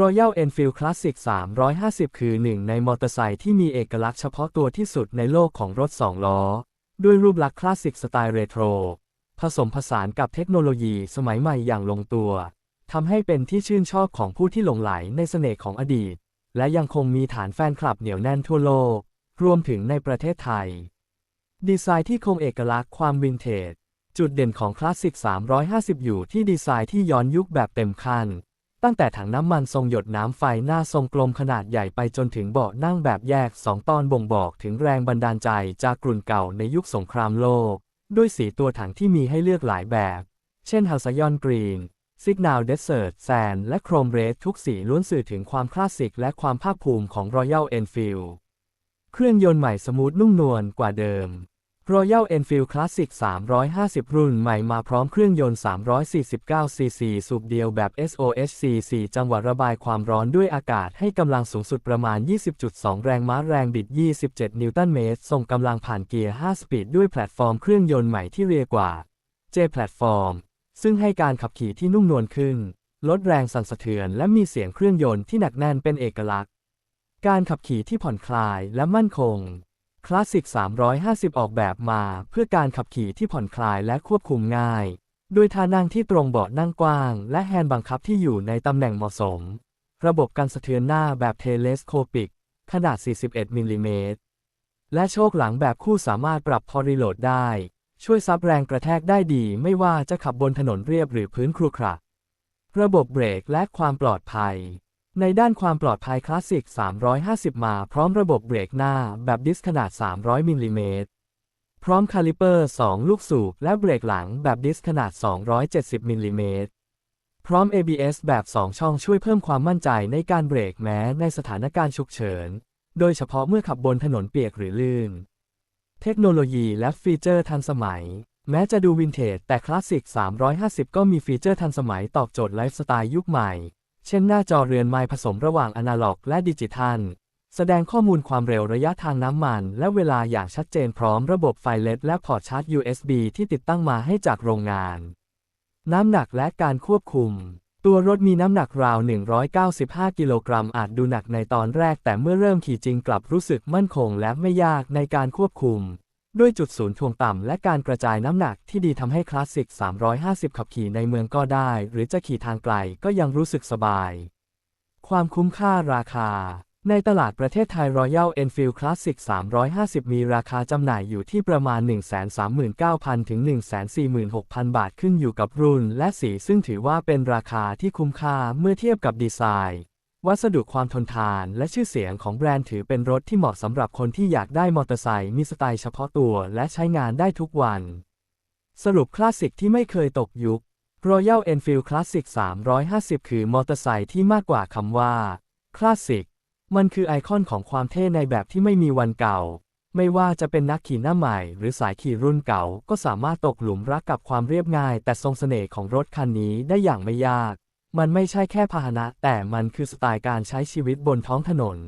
Royal Enfield Classic 350 คือหนึ่งในมอเตอร์ไซค์ที่มีเอกลักษณ์เฉพาะตัวที่สุดในโลกของรถ 2 ล้อ ด้วยรูปลักษณ์คลาสสิกสไตล์เรโทร ผสมผสานกับเทคโนโลยีสมัยใหม่อย่างลงตัวทำให้เป็นที่ชื่นชอบของผู้ที่หลงไหลในเสน่ห์ของอดีต และยังคงมีฐานแฟนคลับเหนียวแน่นทั่วโลก รวมถึงในประเทศไทย ดีไซน์ที่คงเอกลักษณ์ความวินเทจ จุดเด่นของคลาสสิก 350 อยู่ที่ดีไซน์ที่ย้อนยุคแบบเต็มขั้น ตั้งแต่ถังน้ำมันทรงหยดน้ำไฟหน้าทรงกลมขนาดใหญ่ไปจนถึงเบาะนั่งแบบแยกสองตอนบ่งบอกถึงแรงบันดาลใจจากกลุ่นเก่าในยุคสงครามโลก ด้วยสีตัวถังที่มีให้เลือกหลายแบบ เช่นฮัลซยอนกรีนซิกน a ลเดสเซ r ร์แซนและโครมเรดทุกสีล้วนสื่อถึงความคลาสสิกและความภาคภูมิของ Royal Enfield เครื่องยนต์ใหม่สมูทนุ่มนวลกว่าเดิม Royal Enfield Classic 350 รุ่นใหม่มาพร้อมเครื่องยนต์ 349ซีซีสูบเดียวแบบ SOHC 4จังหวะระบายความร้อนด้วยอากาศให้กำลังสูงสุดประมาณ 20.2 แรงม้าแรงบิด 27 นิวตันเมตร ส่งกำลังผ่านเกียร์ 5 สปีดด้วยแพลตฟอร์มเครื่องยนต์ใหม่ที่เรียกว่า J Platform ซึ่งให้การขับขี่ที่นุ่มนวลขึ้น ลดแรงสั่นสะเทือน และมีเสียงเครื่องยนต์ที่หนักแน่นเป็นเอกลักษณ์ การขับขี่ที่ผ่อนคลายและมั่นคง คลาสสิก 350 ออกแบบมาเพื่อการขับขี่ที่ผ่อนคลายและควบคุมง่ายด้วยท่านั่งที่ตรงเบาะนั่งกว้าง และแฮนด์บังคับที่อยู่ในตำแหน่งเหมาะสม ระบบการสะเทือนหน้าแบบเทเลสโคปิก ขนาด 41 มิลลิเมตร และโชคหลังแบบคู่สามารถปรับพอรีโหลดได้ ช่วยซับแรงกระแทกได้ดีไม่ว่าจะขับบนถนนเรียบหรือพื้นครุขระ ระบบเบรกและความปลอดภัย ในด้านความปลอดภัยคลาสสิก 350 มาพร้อมระบบเบรกหน้าแบบดิสขนาด 300 มิลลิเมตร พร้อมคาลิเปอร์ 2 ลูกสูบและเบรกหลังแบบดิสขนาด 270 มิลลิเมตร พร้อม ABS แบบ 2 ช่องช่วยเพิ่มความมั่นใจในการเบรกแม้ในสถานการณ์ฉุกเฉิน โดยเฉพาะเมื่อขับบนถนนเปียกหรือลื่น เทคโนโลยีและฟีเจอร์ทันสมัย แม้จะดูวินเทจแต่คลาสสิก 350 ก็มีฟีเจอร์ทันสมัยตอบโจทย์ไลฟ์สไตล์ยุคใหม่ เช่นหน้าจอเรือนไม้ผสมระหว่างอนาล็อกและดิจิทัล แสดงข้อมูลความเร็วระยะทางน้ำมัน และเวลาอย่างชัดเจนพร้อมระบบไฟเลสและพอร์ตชาร์จ USB ที่ติดตั้งมาให้จากโรงงาน น้ำหนักและการควบคุม ตัวรถมีน้ำหนักราว 195 กิโลกรัมอาจดูหนักในตอนแรกแต่เมื่อเริ่มขี่จริงกลับรู้สึกมั่นคงและไม่ยากในการควบคุม ด้วยจุดศูนย์ถ่วงต่ำและการกระจายน้ำหนักที่ดีทำให้คลาสสิก 350 ขับขี่ในเมืองก็ได้ หรือจะขี่ทางไกลก็ยังรู้สึกสบาย ความคุ้มค่าราคา ในตลาดประเทศไทย Royal Enfield Classic 350 มีราคาจำหน่ายอยู่ที่ประมาณ 139,000 ถึง 146,000 บาทขึ้นอยู่กับรุ่นและสีซึ่งถือว่าเป็นราคาที่คุ้มค่าเมื่อเทียบกับดีไซน์ วัสดุความทนทานและชื่อเสียงของแบรนด์ถือเป็นรถที่เหมาะสำหรับคนที่อยากได้มอเตอร์ไซค์มีสไตล์เฉพาะตัวและใช้งานได้ทุกวัน สรุปคลาสสิกที่ไม่เคยตกยุค Royal Enfield Classic 350 คือมอเตอร์ไซค์ที่มากกว่าคำว่า คลาสสิก มันคือไอคอนของความเท่ในแบบที่ไม่มีวันเก่า ไม่ว่าจะเป็นนักขี่หน้าใหม่ หรือสายขี่รุ่นเก่า ก็สามารถตกหลุมรักกับความเรียบง่าย แต่ทรงเสน่ห์ของรถคันนี้ได้อย่างไม่ยาก มันไม่ใช่แค่พาหนะ แต่มันคือสไตล์การใช้ชีวิตบนท้องถนน